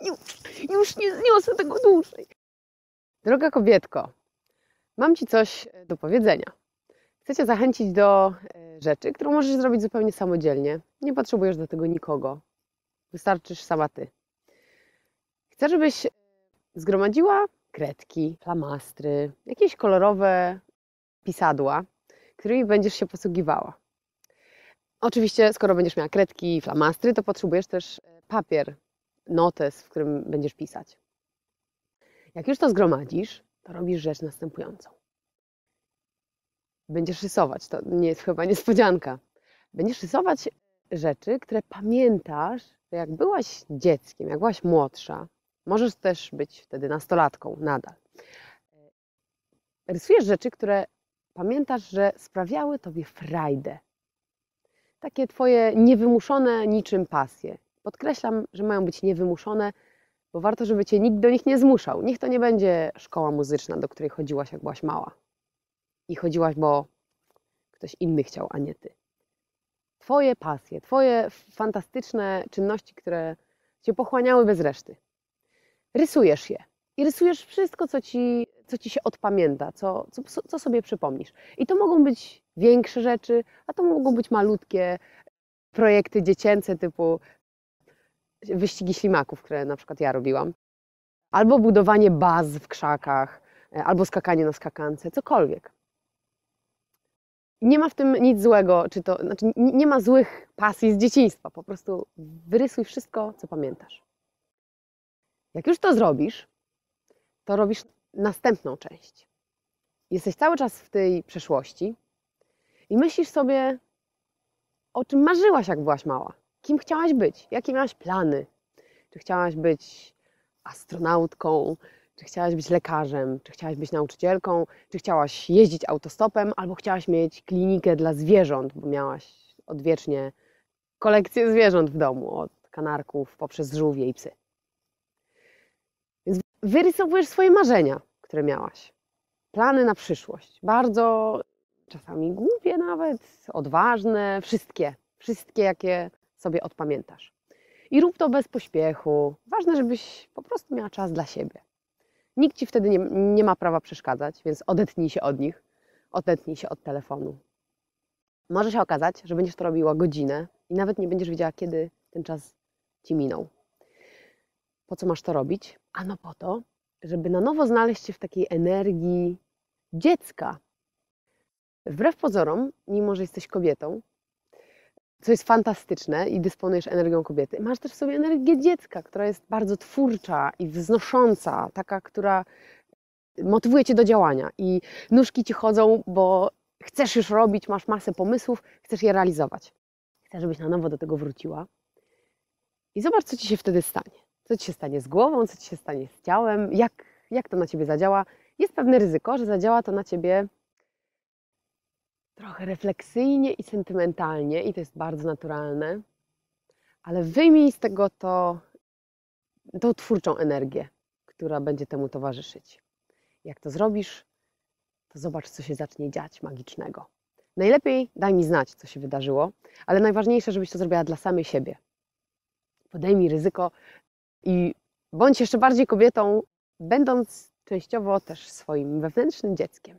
Już, już nie zniosę tego dłużej. Droga kobietko, mam Ci coś do powiedzenia. Chcę Cię zachęcić do e, rzeczy, którą możesz zrobić zupełnie samodzielnie. Nie potrzebujesz do tego nikogo. Wystarczysz sama Ty. Chcę, żebyś zgromadziła kredki, flamastry, jakieś kolorowe pisadła, którymi będziesz się posługiwała. Oczywiście, skoro będziesz miała kredki i flamastry, to potrzebujesz też e, papier, notes, w którym będziesz pisać. Jak już to zgromadzisz, to robisz rzecz następującą. Będziesz rysować, to nie jest chyba niespodzianka. Będziesz rysować rzeczy, które pamiętasz, że jak byłaś dzieckiem, jak byłaś młodsza, możesz też być wtedy nastolatką nadal. Rysujesz rzeczy, które pamiętasz, że sprawiały tobie frajdę. Takie twoje niewymuszone niczym pasje. Podkreślam, że mają być niewymuszone, bo warto, żeby cię nikt do nich nie zmuszał. Niech to nie będzie szkoła muzyczna, do której chodziłaś, jak byłaś mała. I chodziłaś, bo ktoś inny chciał, a nie ty. Twoje pasje, twoje fantastyczne czynności, które cię pochłaniały bez reszty. Rysujesz je. I rysujesz wszystko, co ci, co ci się odpamięta, co, co, co sobie przypomnisz. I to mogą być większe rzeczy, a to mogą być malutkie projekty dziecięce typu wyścigi ślimaków, które na przykład ja robiłam. Albo budowanie baz w krzakach, e, albo skakanie na skakance, cokolwiek. Nie ma w tym nic złego, czy to, znaczy nie ma złych pasji z dzieciństwa, po prostu wyrysuj wszystko, co pamiętasz. Jak już to zrobisz, to robisz następną część. Jesteś cały czas w tej przeszłości i myślisz sobie, o czym marzyłaś, jak byłaś mała. Kim chciałaś być? Jakie miałaś plany? Czy chciałaś być astronautką? Czy chciałaś być lekarzem? Czy chciałaś być nauczycielką? Czy chciałaś jeździć autostopem? Albo chciałaś mieć klinikę dla zwierząt, bo miałaś odwiecznie kolekcję zwierząt w domu, od kanarków poprzez żółwie i psy. Więc wyrysowujesz swoje marzenia, które miałaś. Plany na przyszłość. Bardzo czasami głupie nawet, odważne, wszystkie. Wszystkie, jakie sobie odpamiętasz. I rób to bez pośpiechu. Ważne, żebyś po prostu miała czas dla siebie. Nikt ci wtedy nie, nie ma prawa przeszkadzać, więc odetnij się od nich, odetnij się od telefonu. Może się okazać, że będziesz to robiła godzinę i nawet nie będziesz wiedziała, kiedy ten czas ci minął. Po co masz to robić? Ano po to, żeby na nowo znaleźć się w takiej energii dziecka. Wbrew pozorom, mimo że jesteś kobietą, co jest fantastyczne i dysponujesz energią kobiety, masz też w sobie energię dziecka, która jest bardzo twórcza i wznosząca, taka, która motywuje cię do działania i nóżki ci chodzą, bo chcesz już robić, masz masę pomysłów, chcesz je realizować. Chcę, żebyś na nowo do tego wróciła. I zobacz, co ci się wtedy stanie. Co ci się stanie z głową, co ci się stanie z ciałem, jak, jak to na ciebie zadziała. Jest pewne ryzyko, że zadziała to na ciebie trochę refleksyjnie i sentymentalnie, i to jest bardzo naturalne, ale wyjmij z tego to, tą twórczą energię, która będzie temu towarzyszyć. Jak to zrobisz, to zobacz, co się zacznie dziać magicznego. Najlepiej daj mi znać, co się wydarzyło, ale najważniejsze, żebyś to zrobiła dla samej siebie. Podejmij ryzyko i bądź jeszcze bardziej kobietą, będąc częściowo też swoim wewnętrznym dzieckiem.